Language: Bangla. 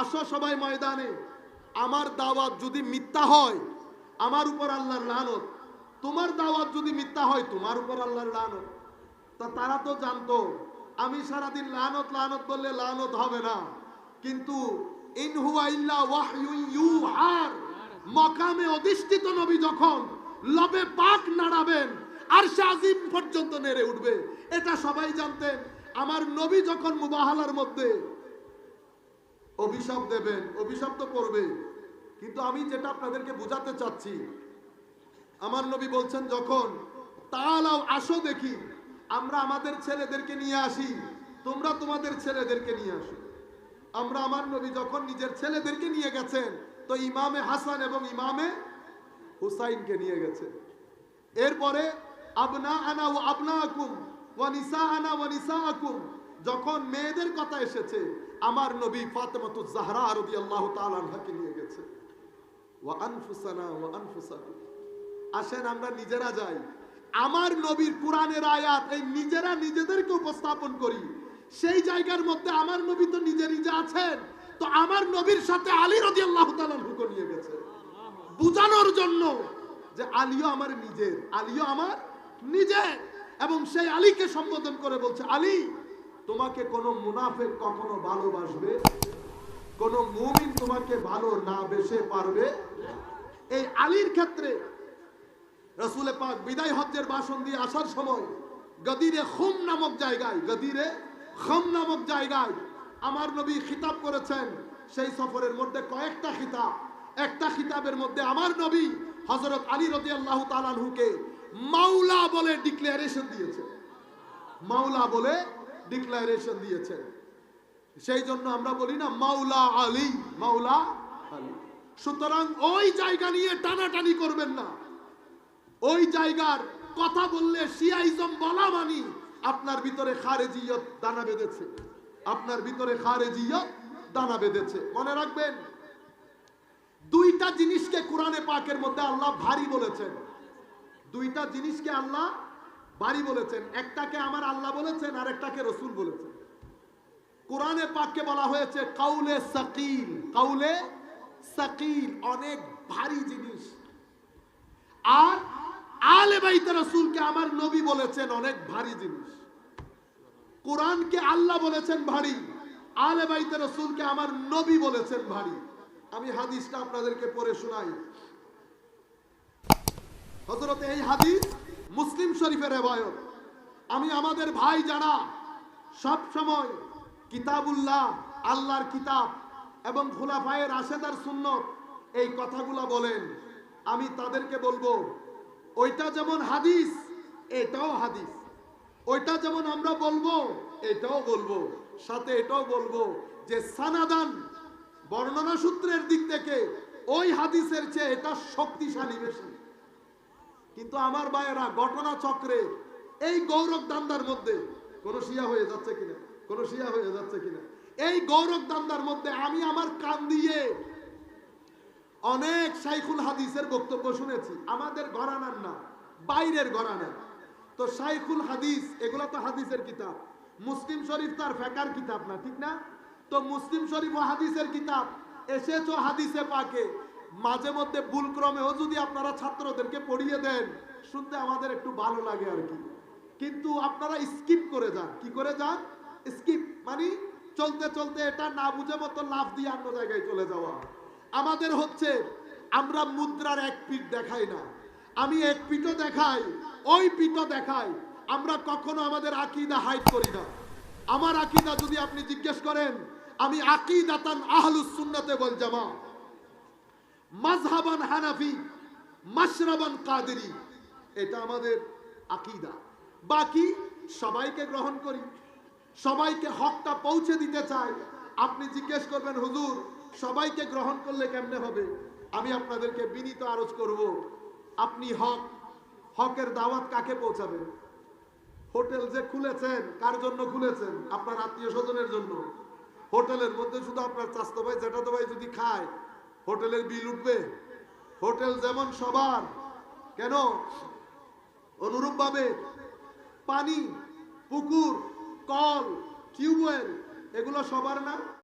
আসো সবাই ময়দানে। আমার দাওয়াত যদি মিথ্যা হয়, আমার উপর আল্লাহর লানত। তোমার দাওয়াত যদি মিথ্যা হয়, তোমার উপর আল্লাহর লানত। তা তারা তো জানতো, আমি সারাদিন লানত লানত বললে লানত হবে না। কিন্তু মকামে অধিষ্ঠিত নবী যখন লবে পাক নাড়াবেন আর আজিম পর্যন্ত নেড়ে উঠবে। এটা সবাই জানতেন। আমার নবী যখন মুবাহালার মধ্যে অভিশাপ দেবেন, অভিশাপ তো করবে কিন্তু আমি যেটা আপনাদেরকে বোঝাতে চাচ্ছি, আমার নবী বলছেন যখন তালাও আসো দেখি, আমরা আমাদের ছেলেদেরকে নিয়ে আসি, তোমরা তোমাদের ছেলেদেরকে নিয়ে আসো। আমরা আমার নবী যখন নিজের ছেলেদেরকে নিয়ে গেছেন, তো ইমামে হাসান এবং ইমামে হুসাইনকে নিয়ে গেছে এরপরে, আবনা আনা ও আবনা আকুম, ওয়া নিসা আনা ওয়া নিসা আকুম। যখন মেয়েদের কথা এসেছে, আমার নবী ফাতেমাতু জাহরা রাদিয়াল্লাহু তাআলা আনহাকে নিয়ে গেছে। ওয়া আনফুসানা, ওয়া আনফুসাকুম আসেন, আমরা নিজেরা যাই। আমার নবীর কোরআনের আয়াত, এই নিজেরা নিজেদেরকে উপস্থাপন করি। সেই জায়গার মধ্যে আমার নবী তো নিজে নিজে আছেন, তো আমার নবীর সাথে আলী রাদিয়াল্লাহু তাআলা আনহুকে নিয়ে গেছে। বুঝানোর জন্য যে আলীও আমার নিজের, আলীও আমার নিজের। এবং সেই আলীকে সম্বোধন করে বলছে, আলী তোমাকে কোনো মুনাফেক কখনো ভালোবাসবে? কোন মুমিন তোমাকে ভালো না বেসে পারবে? এই আলীর ক্ষেত্রে রসুলে পাক বিদায় হজ্জের বাসন দিয়ে আসার সময়, গদিরে খুম নামক জায়গায়, গদিরে খম নামক জায়গায় আমার নবী খিতাব করেছেন। সেই সফরের মধ্যে কয়েকটা খিতাব। একটা খিতাবের মধ্যে আমার নবী হজরত আলী রদি আল্লাহ তালানহুকে মাওলা বলে ডিক্লারেশন দিয়েছে। মাওলা বলে ডিক্লারেশন দিয়েছেন। সেই জন্য আমরা বলি না, মাওলা আলী মাওলা আলী। সুতরাং ওই জায়গা নিয়ে টানাটানি করবেন না। ওই জায়গার কথা বললে শিয়াইজম বলা মানি, আপনার ভিতরে খারেজিয়ত দানা বেঁধেছে। আপনার ভিতরে খারেজিয়ত দানা বেঁধেছে। মনে রাখবেন, দুইটা জিনিসকে কোরআনে পাকের মধ্যে আল্লাহ ভারী বলেছেন। দুইটা জিনিসকে আল্লাহ ভারী বলেছেন, একটাকে আমার আল্লাহ বলেছেন আর একটাকে রসুল বলেছেন। কোরআনে পাককে বলা হয়েছে, কাউলে সাকিল কাউলে সাকিল, অনেক ভারী জিনিস। আর আলে বাইতে রসুলকে আমার নবী বলেছেন, অনেক ভারী জিনিস। কোরআনকে আল্লাহ বলেছেন ভারী আলে বাইতে রসুলকে আমার নবী বলেছেন ভারী। আমি হাদিসটা আপনাদেরকে পড়ে শোনাই। হজরত এই হাদিস মুসলিম শরীফের রেবায়ত। আমি আমাদের ভাই যারা সব সময় কিতাবুল্লাহ, আল্লাহর কিতাব এবং খোলাফায়ের আশেদার সুন্নত এই কথাগুলো বলেন। আমি তাদেরকে বলব, ওইটা যেমন হাদিস, এটাও হাদিস। ওইটা যেমন আমরা বলব, এটাও বলব। সাথে এটাও বলব যে সানাদান বর্ণনা সূত্রের দিক থেকে ওই হাদিসের চেয়ে এটা শক্তিশালী বেশি। কিন্তু আমার ভাইয়েরা ঘটনা চক্রে এই গৌরব দান্দার মধ্যে কোন শিয়া হয়ে যাচ্ছে কিনা? কোন শিয়া হয়ে যাচ্ছে কিনা? এই গৌরব দান্দার মধ্যে আমি আমার কান দিয়ে অনেক সাইকুল হাদিসের বক্তব্য শুনেছি। আমাদের ঘরানার না, বাইরের ঘরানার তো সাইকুল হাদিস, এগুলো তো হাদিসের কিতাব। মুসলিম শরীফ তার ফেকার কিতাব না, ঠিক না? তো মুসলিম শরীফ ও হাদিসের কিতাব, এসেছ হাদিসে পাকে। মাঝে মধ্যে ভুল ক্রমেও যদি আপনারা ছাত্রদেরকে পড়িয়ে দেন, শুনতে আমাদের একটু ভালো লাগে আর কি। কিন্তু আপনারা স্কিপ করে যান। কি করে যান? স্কিপ মানে চলতে চলতে এটা না বুঝে মতো লাভ দিয়ে অন্য জায়গায় চলে যাওয়া। আমাদের হচ্ছে আমরা মুদ্রার এক পিঠ দেখাই না। আমি এক পিঠও দেখাই, ওই পিঠও দেখাই। আমরা কখনো আমাদের আকিদা হাইট করি না। আমার আকিদা যদি আপনি জিজ্ঞেস করেন, আমি আকিদাতান আহলুস সুন্নাতে বল জামা মাজহাবান হানাফি, মাশরাবান কাদেরি। এটা আমাদের আকিদা। বাকি সবাইকে গ্রহণ করি। সবাইকে হকটা পৌঁছে দিতে চাই। আপনি জিজ্ঞেস করবেন, হুজুর, সবাইকে গ্রহণ করলে কেমনে হবে? আমি আপনাদেরকে বিনীত আরজ করব, আপনি হক, হকের দাওয়াত কাকে পৌঁছাবেন? হোটেল যে খুলেছেন, কার জন্য খুলেছেন? আপনার আত্মীয় স্বজনের জন্য। হোটেলের মধ্যে শুধু আপনার চাস্তো ভাই জ্যাঠাতো ভাই যদি খায় হোটেলের বিল উঠবে। হোটেল যেমন সবার। কেন? অনুরূপভাবে পানি, পুকুর, কল, টিউবওয়েল, এগুলো সবার না?